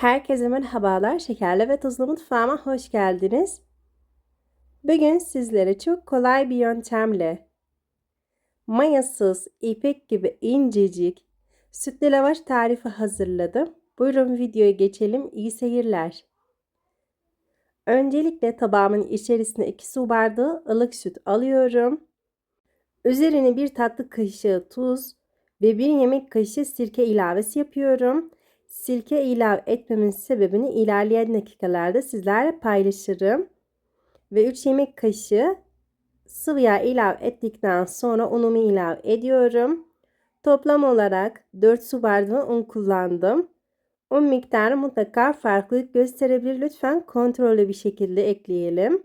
Herkese merhabalar. Şekerli ve tuzlu mutfağıma hoş geldiniz. Bugün sizlere çok kolay bir yöntemle mayasız, ipek gibi incecik sütlü lavaş tarifi hazırladım. Buyurun videoya geçelim. İyi seyirler. Öncelikle tabağımın içerisine 2 su bardağı ılık süt alıyorum. Üzerine bir tatlı kaşığı tuz ve bir yemek kaşığı sirke ilavesi yapıyorum. Sirke ilave etmemin sebebini ilerleyen dakikalarda sizlerle paylaşırım. Ve 3 yemek kaşığı sıvı yağ ilave ettikten sonra unumu ilave ediyorum. Toplam olarak 4 su bardağı un kullandım. Un miktarı mutlaka farklılık gösterebilir. Lütfen kontrollü bir şekilde ekleyelim.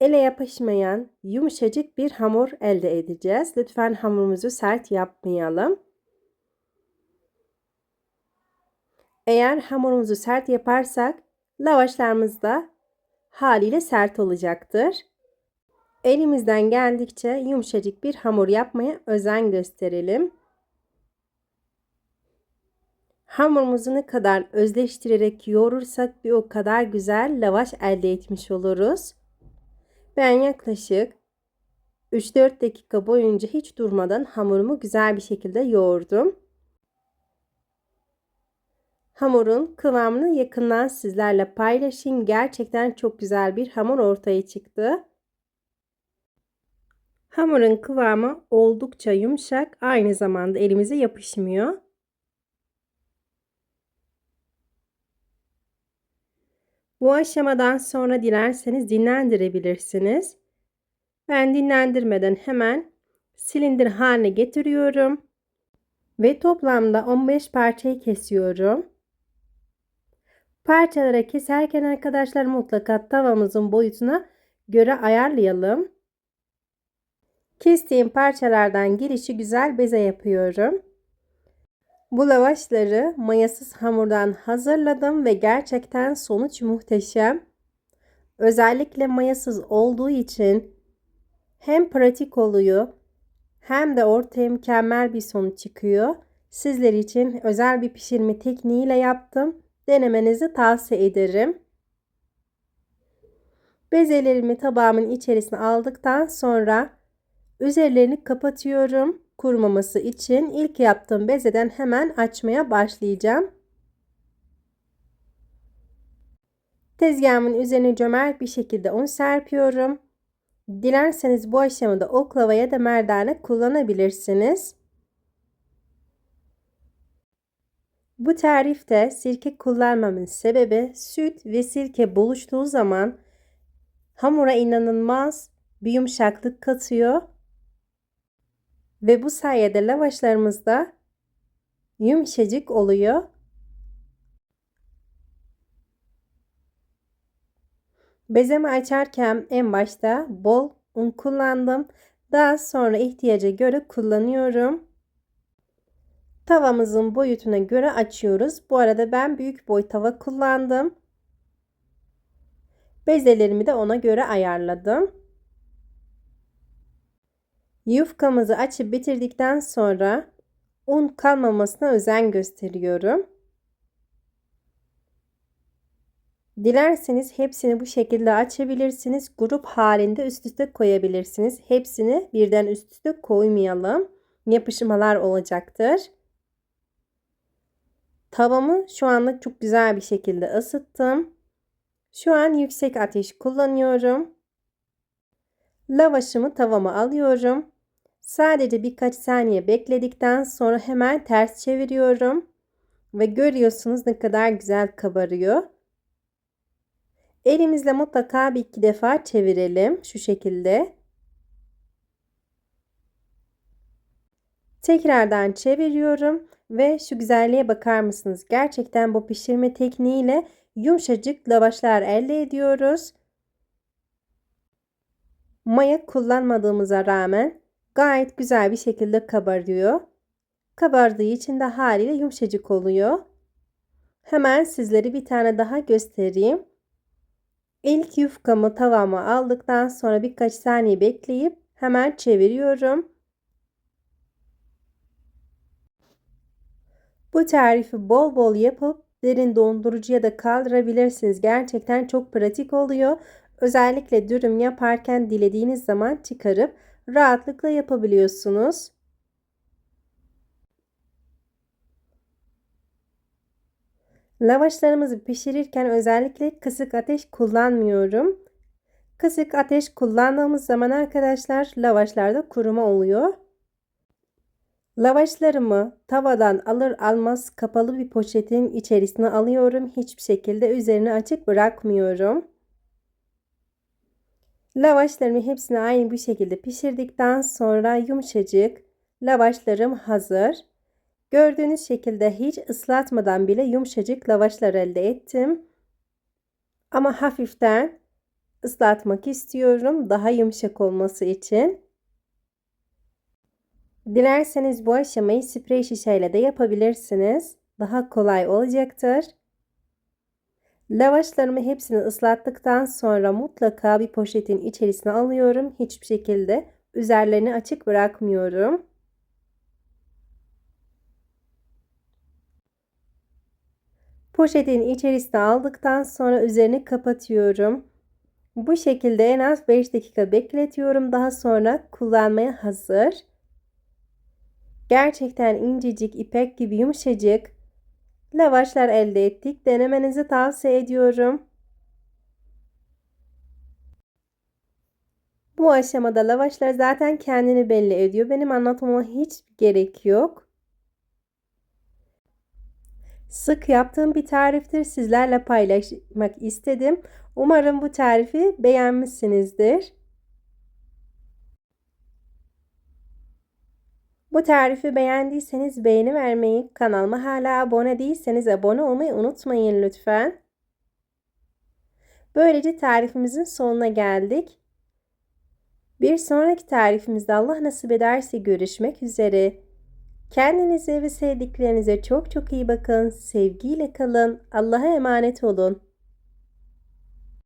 Ele yapışmayan yumuşacık bir hamur elde edeceğiz. Lütfen hamurumuzu sert yapmayalım. Eğer hamurumuzu sert yaparsak lavaşlarımız da haliyle sert olacaktır. Elimizden geldikçe yumuşacık bir hamur yapmaya özen gösterelim. Hamurumuzu ne kadar özleştirerek yoğurursak bir o kadar güzel lavaş elde etmiş oluruz. Ben yaklaşık 3-4 dakika boyunca hiç durmadan hamurumu güzel bir şekilde yoğurdum. Hamurun kıvamını yakından sizlerle paylaşayım. Gerçekten çok güzel bir hamur ortaya çıktı. Hamurun kıvamı oldukça yumuşak. Aynı zamanda elimize yapışmıyor. Bu aşamadan sonra dilerseniz dinlendirebilirsiniz. Ben dinlendirmeden hemen silindir haline getiriyorum. Ve toplamda 15 parçayı kesiyorum. Parçalara keserken arkadaşlar mutlaka tavamızın boyutuna göre ayarlayalım. Kestiğim parçalardan girişi güzel beze yapıyorum. Bu lavaşları mayasız hamurdan hazırladım ve gerçekten sonuç muhteşem. Özellikle mayasız olduğu için hem pratik oluyor hem de ortaya mükemmel bir sonuç çıkıyor. Sizler için özel bir pişirme tekniğiyle yaptım denemenizi tavsiye ederim. Bezelerimi tabağımın içerisine aldıktan sonra üzerlerini kapatıyorum. Kurumaması için ilk yaptığım bezeden hemen açmaya başlayacağım. Tezgahımın üzerine cömert bir şekilde un serpiyorum. Dilerseniz bu aşamada oklava ya da merdane kullanabilirsiniz. Bu tarifte sirke kullanmamın sebebi süt ve sirke buluştuğu zaman hamura inanılmaz bir yumuşaklık katıyor. Ve bu sayede lavaşlarımız da yumuşacık oluyor. Bezemi açarken en başta bol un kullandım. Daha sonra ihtiyaca göre kullanıyorum. Tavamızın boyutuna göre açıyoruz. Bu arada ben büyük boy tava kullandım. Bezelerimi de ona göre ayarladım. Yufkamızı açıp bitirdikten sonra un kalmamasına özen gösteriyorum. Dilerseniz hepsini bu şekilde açabilirsiniz. Grup halinde üst üste koyabilirsiniz. Hepsini birden üst üste koymayalım. Yapışmalar olacaktır. Tavamı şu anda çok güzel bir şekilde ısıttım. Şu an yüksek ateş kullanıyorum. Lavaşımı tavama alıyorum. Sadece birkaç saniye bekledikten sonra hemen ters çeviriyorum. Ve görüyorsunuz ne kadar güzel kabarıyor. Elimizle mutlaka bir iki defa çevirelim. Şu şekilde. Tekrardan çeviriyorum ve şu güzelliğe bakar mısınız? Gerçekten bu pişirme tekniğiyle yumuşacık lavaşlar elde ediyoruz. Maya kullanmadığımıza rağmen gayet güzel bir şekilde kabarıyor. Kabardığı için de haliyle yumuşacık oluyor. Hemen sizlere bir tane daha göstereyim. İlk yufkamı tavama aldıktan sonra birkaç saniye bekleyip hemen çeviriyorum. Bu tarifi bol bol yapıp derin dondurucuya da kaldırabilirsiniz. Gerçekten çok pratik oluyor. Özellikle dürüm yaparken dilediğiniz zaman çıkarıp rahatlıkla yapabiliyorsunuz. Lavaşlarımızı pişirirken özellikle kısık ateş kullanmıyorum. Kısık ateş kullandığımız zaman arkadaşlar lavaşlarda kuruma oluyor. Lavaşlarımı tavadan alır almaz kapalı bir poşetin içerisine alıyorum. Hiçbir şekilde üzerini açık bırakmıyorum. Lavaşlarımı hepsini aynı bir şekilde pişirdikten sonra yumuşacık lavaşlarım hazır. Gördüğünüz şekilde hiç ıslatmadan bile yumuşacık lavaşlar elde ettim. Ama hafiften ıslatmak istiyorum daha yumuşak olması için. Dilerseniz bu aşamayı sprey şişeyle de yapabilirsiniz. Daha kolay olacaktır. Lavaşlarımı hepsini ıslattıktan sonra mutlaka bir poşetin içerisine alıyorum. Hiçbir şekilde üzerlerini açık bırakmıyorum. Poşetin içerisine aldıktan sonra üzerini kapatıyorum. Bu şekilde en az 5 dakika bekletiyorum. Daha sonra kullanmaya hazır. Gerçekten incecik, ipek gibi yumuşacık lavaşlar elde ettik. Denemenizi tavsiye ediyorum. Bu aşamada lavaşlar zaten kendini belli ediyor. Benim anlatmama hiç gerek yok. Sık yaptığım bir tariftir. Sizlerle paylaşmak istedim. Umarım bu tarifi beğenmişsinizdir. Bu tarifi beğendiyseniz beğeni vermeyi, kanalıma hala abone değilseniz abone olmayı unutmayın lütfen. Böylece tarifimizin sonuna geldik. Bir sonraki tarifimizde Allah nasip ederse görüşmek üzere. Kendinize ve sevdiklerinize çok çok iyi bakın. Sevgiyle kalın. Allah'a emanet olun.